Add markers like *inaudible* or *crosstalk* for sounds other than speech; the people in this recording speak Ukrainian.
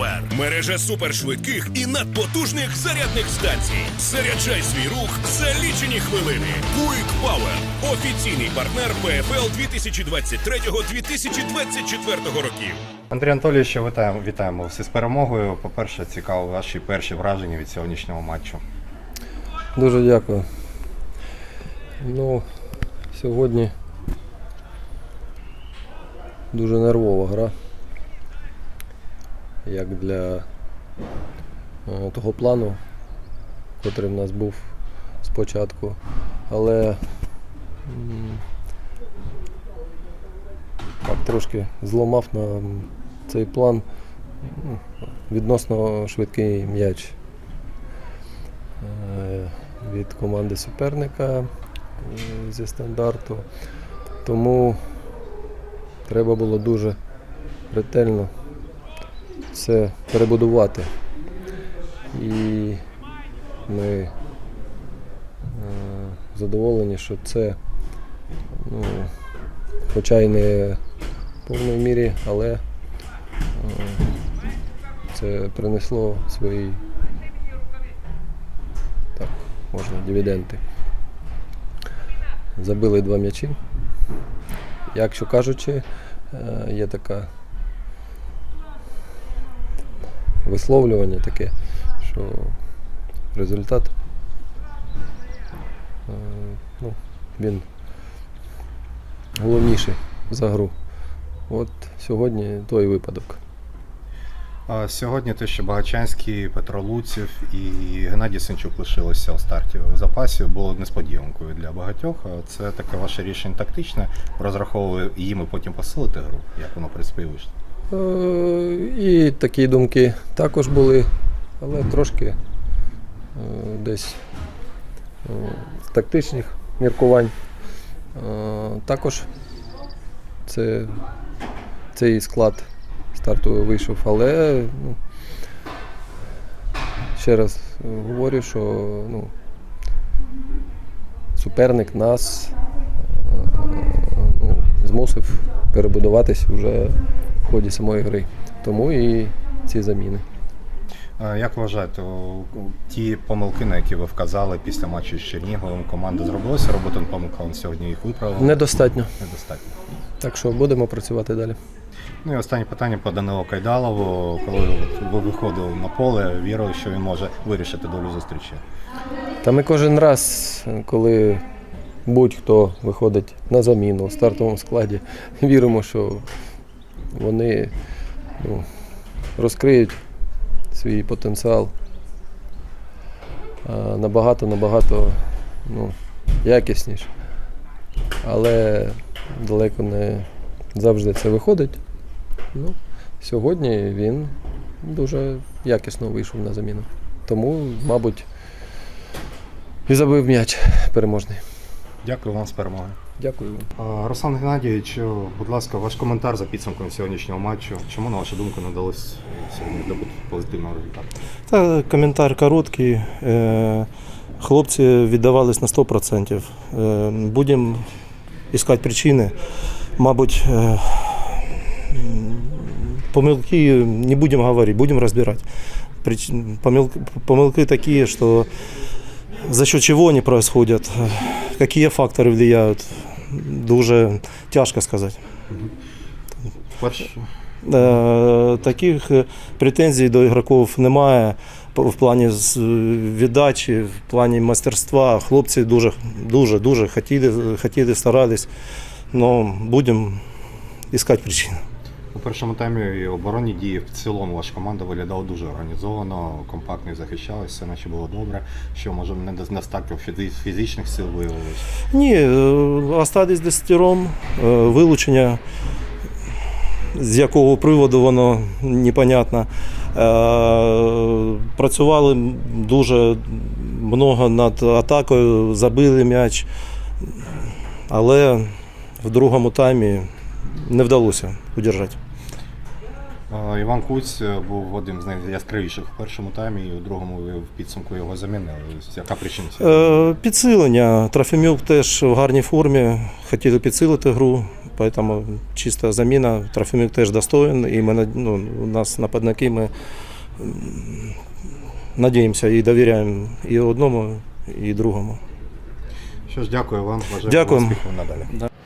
Power – мережа супершвидких і надпотужних зарядних станцій. Заряджай свій рух за лічені хвилини. Quick Power – офіційний партнер ПФЛ 2023-2024 років. Андрій Анатолійович, вітаємо, вітаємо всі з перемогою. По-перше, цікаво ваші перші враження від сьогоднішнього матчу. Дуже дякую. Ну, сьогодні дуже нервова гра. Як для е, того плану, котрий в нас був спочатку. Але так трошки зламав нам цей план відносно швидкий м'яч е, від команди суперника зі стандарту. Тому треба було дуже ретельно все перебудувати. І ми е, задоволені, що це, ну, хоча й не в повній мірі, але е, це принесло свої так, можна дивіденди. Забили два м'ячі. Якщо кажучи, е, є така висловлювання таке, що результат е, ну, він головніший за гру. От сьогодні той випадок. Сьогодні те, що Багачанський, Петро Луців і Геннадій Сенчук лишилися у старті в запасі, було несподіванкою для багатьох. Це таке ваше рішення тактичне. Розраховували їм і потім посилити гру, як воно в принципі вийшло. Е, І такі думки також були, але трошки е, десь е, з тактичних міркувань. Е, Також це, цей склад стартовий вийшов, але ну, ще раз говорю, що ну, суперник нас е, ну, змусив перебудуватись вже ході самої гри. Тому і ці заміни. Як вважаєте, ті помилки, на які ви вказали після матчу з Черніговим, команда зробилася робота над помилками сьогодні їх виправила? Недостатньо. Недостатньо. Так що будемо працювати далі. Ну і останнє питання по Данилу Кайдалову. Коли ви виходили на поле, вірили, що він може вирішити долю зустрічі. Та ми кожен раз, коли будь-хто виходить на заміну в стартовому складі, *laughs* віримо, що вони ну, розкриють свій потенціал набагато, набагато ну, якісніше. Але далеко не завжди це виходить. Ну, сьогодні він дуже якісно вийшов на заміну. Тому, мабуть, і забив м'яч переможний. Дякую вам з перемоги. Дякую. Руслан Геннадійович, будь ласка, ваш коментар за підсумком сьогоднішнього матчу. Чому, на вашу думку, не вдалося сьогодні добути позитивного результату? Та коментар короткий. Е, Хлопці віддавались на 100%. Е, Будемо іскати причини. Мабуть, е, помилки не будемо говорити, будемо розбирати. Помилки, помилки такі, що за счет чего они происходят, е, які фактори влияют, дуже тяжко сказати. Е, Таких е, претензій до ігроків немає в плані віддачі, в плані майстерства. Хлопці дуже, дуже, дуже хотіли, хотіли старались. але будемо іскати причини. У першому таймі і оборонні дії в цілому ваша команда виглядала дуже організовано, компактно захищалася, все наче було добре. Що може недостатньо фізи- фізичних сил виявилось? Ні, е, остались десятером, е, вилучення, з якого приводу воно непонятно. Е, Працювали дуже много над атакою, забили м'яч, але в другому таймі не вдалося удержати. Іван Куць е, був одним з найяскравіших в першому таймі, і у другому в підсумку його замінили. Яка причина? Е, Підсилення. Трофімюк теж в гарній формі. Хотіли підсилити гру. Поэтому чиста заміна. Трофімік теж достоин, і ми ну, у нас нападники ми надіємося і довіряємо і одному, і другому. Що ж, дякую вам. Бажаю Дякуємо. успіхів надалі.